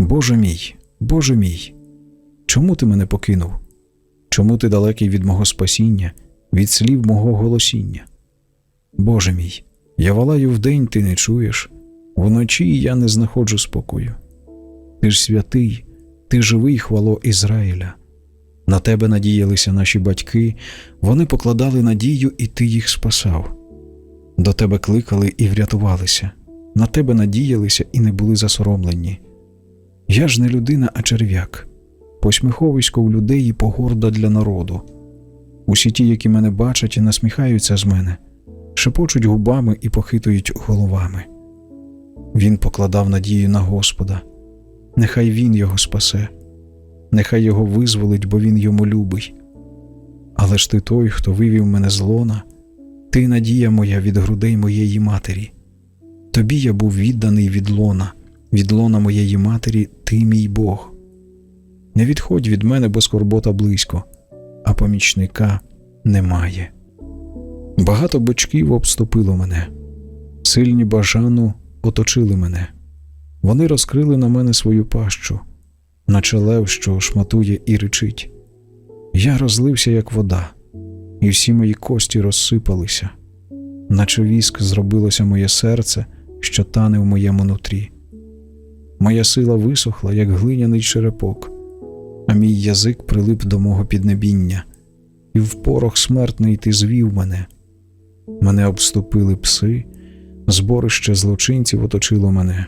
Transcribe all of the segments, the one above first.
Боже мій, Боже мій, чому ти мене покинув? Чому ти далекий від мого спасіння, від слів мого голосіння? Боже мій, я волаю вдень, ти не чуєш, вночі я не знаходжу спокою. Ти ж святий, ти живий хвало Ізраїля. На тебе надіялися наші батьки, вони покладали надію, і ти їх спасав. До тебе кликали і врятувалися, на тебе надіялися і не були засоромлені. Я ж не людина, а черв'як, посміховисько у людей і погорда для народу. Усі ті, які мене бачать насміхаються з мене, шепочуть губами і похитують головами. Він покладав надію на Господа, нехай Він його спасе, нехай його визволить, бо він йому любий. Але ж ти той, хто вивів мене з лона, ти надія моя від грудей моєї матері. Тобі я був відданий від лона, від лона моєї матері, ти мій Бог. Не відходь від мене, бо скорбота близько, а помічника немає. Багато бичків обступило мене, сильні бажану оточили мене. Вони розкрили на мене свою пащу, наче лев, що шматує і речить. Я розлився, як вода, і всі мої кості розсипалися, наче віск зробилося моє серце, що тане в моєму нутрі. Моя сила висохла, як глиняний черепок, а мій язик прилип до мого піднебіння, і в порох смертний ти звів мене. Мене обступили пси, зборище злочинців оточило мене.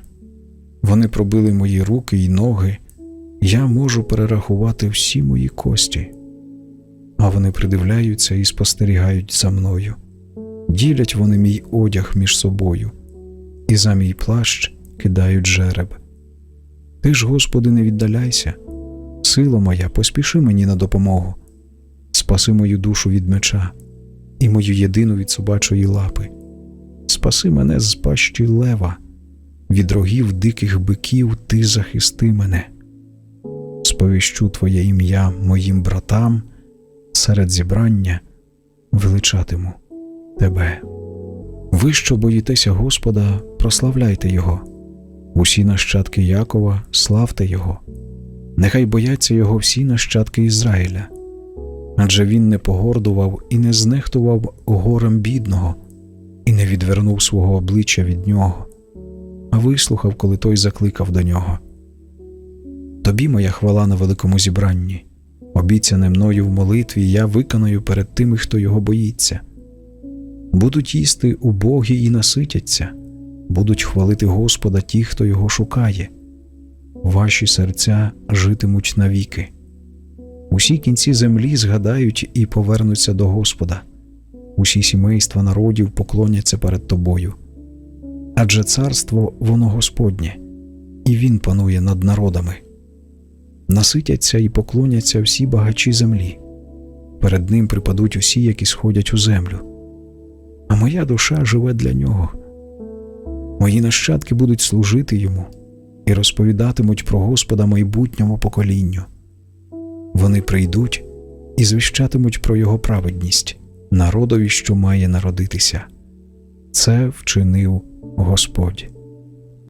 Вони пробили мої руки й ноги, я можу перерахувати всі мої кості, а вони придивляються і спостерігають за мною. Ділять вони мій одяг між собою, і за мій плащ кидають жереб. Ти ж, Господи, не віддаляйся, сила моя, поспіши мені на допомогу, спаси мою душу від меча і мою єдину від собачої лапи. Спаси мене з пащі лева, від рогів диких биків ти захисти мене. Сповіщу Твоє ім'я моїм братам, серед зібрання величатиму Тебе. Ви, що боїтеся Господа, прославляйте Його, усі нащадки Якова, славте Його, нехай бояться Його всі нащадки Ізраїля, адже Він не погордував і не знехтував горем бідного, і не відвернув свого обличчя від нього, а вислухав, коли той закликав до нього. Тобі моя хвала на великому зібранні, обіцяне мною в молитві я виконую перед тими, хто його боїться. Будуть їсти убогі і наситяться, будуть хвалити Господа ті, хто його шукає. Ваші серця житимуть навіки. Усі кінці землі згадають і повернуться до Господа, усі сімейства народів поклоняться перед тобою. Адже царство воно Господнє, і Він панує над народами. Наситяться і поклоняться всі багачі землі, перед ним припадуть усі, які сходять у землю. А моя душа живе для нього. Мої нащадки будуть служити йому і розповідатимуть про Господа майбутньому поколінню. Вони прийдуть і звіщатимуть про його праведність народові, що має народитися. Це вчинив Господь.